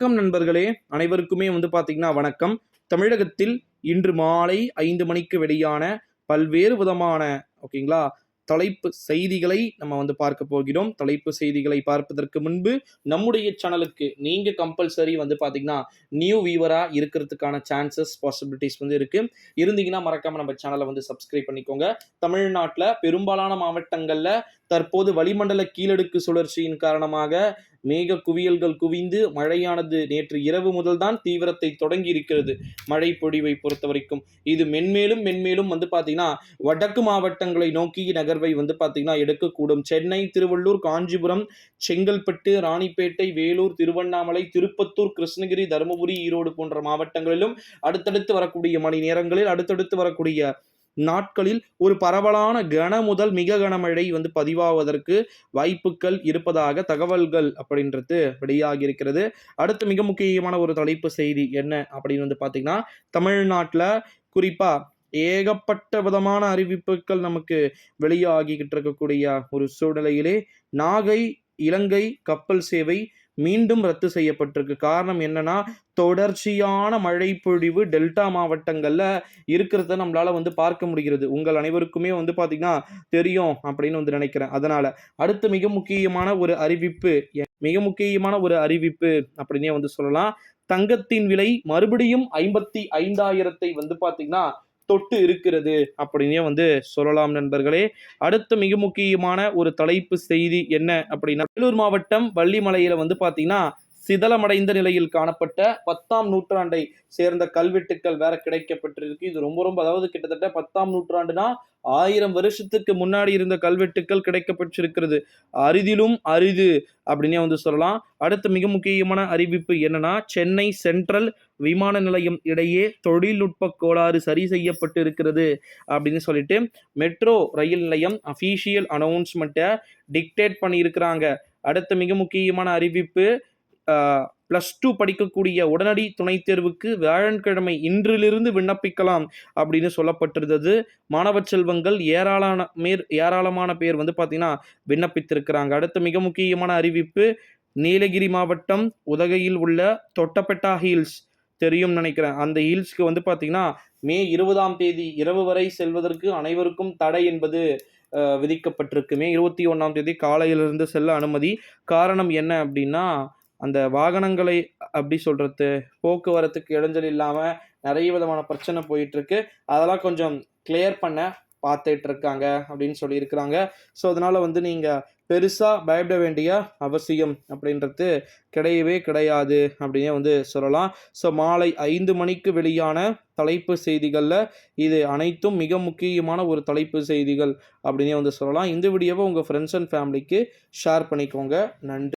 வணக்கம் நண்பர்களே. அனைவருக்குமே வந்து பார்த்தீங்கன்னா வணக்கம். தமிழகத்தில் இன்று மாலை ஐந்து மணிக்கு வெளியான பல்வேறு விதமான ஓகேங்களா தலைப்பு செய்திகளை நம்ம வந்து பார்க்க போகிறோம். தலைப்பு செய்திகளை பார்ப்பதற்கு முன்பு நம்முடைய சேனலுக்கு நீங்கள் கம்பல்சரி வந்து பார்த்தீங்கன்னா நியூ வியூவராக இருக்கிறதுக்கான சான்சஸ் பாசிபிலிட்டிஸ் வந்து இருக்கு. இருந்தீங்கன்னா மறக்காமல் நம்ம சேனலை வந்து சப்ஸ்கிரைப் பண்ணிக்கோங்க. தமிழ்நாட்டில் பெரும்பாலான மாவட்டங்களில் தற்போது வளிமண்டல கீழடுக்கு சுழற்சியின் காரணமாக மேக குவியல்கள் குவிந்து மழையானது நேற்று இரவு முதல்தான் தீவிரத்தை தொடங்கி இருக்கிறது மழை பொழிவை பொறுத்த வரைக்கும் இது மென்மேலும் மென்மேலும் வந்து பார்த்தீங்கன்னா வடக்கு மாவட்டங்களை நோக்கி நகர்வை வந்து பார்த்தீங்கன்னா எடுக்கக்கூடும். சென்னை திருவள்ளூர் காஞ்சிபுரம் செங்கல்பட்டு ராணிப்பேட்டை வேலூர் திருவண்ணாமலை திருப்பத்தூர் கிருஷ்ணகிரி தருமபுரி ஈரோடு போன்ற மாவட்டங்களிலும் அடுத்தடுத்து வரக்கூடிய மணி நேரங்களில் அடுத்தடுத்து வரக்கூடிய நாட்களில் ஒரு பரவலான கன முதல் மிக கனமழை வந்து பதிவாவதற்கு வாய்ப்புகள் இருப்பதாக தகவல்கள் அப்படின்றது வெளியாகி இருக்கிறது. அடுத்து மிக முக்கியமான ஒரு தலைப்பு செய்தி என்ன அப்படின்னு வந்து பார்த்தீங்கன்னா தமிழ்நாட்டில் குறிப்பாக ஏகப்பட்ட விதமான அறிவிப்புகள் நமக்கு வெளியாகிக்கிட்டு இருக்கக்கூடிய ஒரு சூழ்நிலையிலே நாகை இலங்கை கப்பல் சேவை மீண்டும் ரத்து செய்யப்பட்டிருக்கு. காரணம் என்னன்னா தொடர்ச்சியான மழை பொழிவு டெல்டா மாவட்டங்களில் இருக்கிறத நம்மளால் வந்து பார்க்க முடிகிறது. உங்கள் அனைவருக்குமே வந்து பார்த்தீங்கன்னா தெரியும் அப்படின்னு வந்து நினைக்கிறேன். அதனால் அடுத்து மிக முக்கியமான ஒரு அறிவிப்பு மிக முக்கியமான ஒரு அறிவிப்பு அப்படின்னே வந்து சொல்லலாம். தங்கத்தின் விலை மறுபடியும் ஐம்பத்தி ஐந்தாயிரத்தை வந்து பார்த்தீங்கன்னா தொட்டு இருக்கிறது அப்படின்னே வந்து சொல்லலாம் நண்பர்களே. அடுத்த மிக முக்கியமான ஒரு தலைப்பு செய்தி என்ன அப்படின்னா வேலூர் மாவட்டம் வள்ளிமலையில வந்து பார்த்தீங்கன்னா சிதலமடைந்த நிலையில் காணப்பட்ட பத்தாம் நூற்றாண்டை சேர்ந்த கல்வெட்டுக்கள் வேற கிடைக்கப்பட்டிருக்கு. இது ரொம்ப ரொம்ப அதாவது கிட்டத்தட்ட பத்தாம் நூற்றாண்டுனா ஆயிரம் வருஷத்துக்கு முன்னாடி இருந்த கல்வெட்டுக்கள் கிடைக்கப்பட்டிருக்கிறது. அரிதிலும் அரிது அப்படின்னே வந்து சொல்லலாம். அடுத்த மிக முக்கியமான அறிவிப்பு என்னன்னா சென்னை சென்ட்ரல் விமான நிலையம் இடையே தொழில்நுட்ப கோளாறு சரி செய்யப்பட்டு இருக்கிறது அப்படின்னு சொல்லிட்டு மெட்ரோ ரயில் நிலையம் அஃபீஷியல் அனௌன்ஸ்மெண்ட்டை டிக்டேட் பண்ணியிருக்கிறாங்க. அடுத்த மிக முக்கியமான அறிவிப்பு ப்ளஸ் டூ படிக்கக்கூடிய உடனடி துணைத் தேர்வுக்கு வியாழன்கிழமை இன்றிலிருந்து விண்ணப்பிக்கலாம் அப்படின்னு சொல்லப்பட்டிருந்தது. மாணவ செல்வங்கள் ஏராளமான மேர் ஏராளமான பேர் வந்து பார்த்திங்கன்னா விண்ணப்பித்திருக்கிறாங்க. அடுத்த மிக முக்கியமான அறிவிப்பு நீலகிரி மாவட்டம் உதகையில் உள்ள தொட்டப்பெட்டா ஹீல்ஸ் தெரியும் நினைக்கிறேன். அந்த ஹீல்ஸ்க்கு வந்து பார்த்திங்கன்னா மே இருபதாம் தேதி இரவு வரை செல்வதற்கு அனைவருக்கும் தடை என்பது விதிக்கப்பட்டிருக்கு. மே இருபத்தி ஒன்றாம் தேதி காலையிலிருந்து செல்ல அனுமதி. காரணம் என்ன அப்படின்னா அந்த வாகனங்களை அப்படி சொல்கிறது போக்குவரத்துக்கு இடைஞ்சல் இல்லாமல் நிறைய விதமான பிரச்சனை போயிட்டுருக்கு. அதெல்லாம் கொஞ்சம் கிளியர் பண்ண பார்த்துட்டு இருக்காங்க அப்படின்னு சொல்லியிருக்கிறாங்க. ஸோ அதனால் வந்து நீங்கள் பெருசாக பயப்பட வேண்டிய அவசியம் அப்படின்றது கிடையவே கிடையாது அப்படின்னே வந்து சொல்லலாம். ஸோ மாலை ஐந்து மணிக்கு வெளியான தலைப்பு செய்திகளில் இது அனைத்தும் மிக முக்கியமான ஒரு தலைப்பு செய்திகள் அப்படின்னே வந்து சொல்லலாம். இந்த வீடியோவை உங்கள் ஃப்ரெண்ட்ஸ் அண்ட் ஃபேமிலிக்கு ஷேர் பண்ணிக்கோங்க. நன்றி.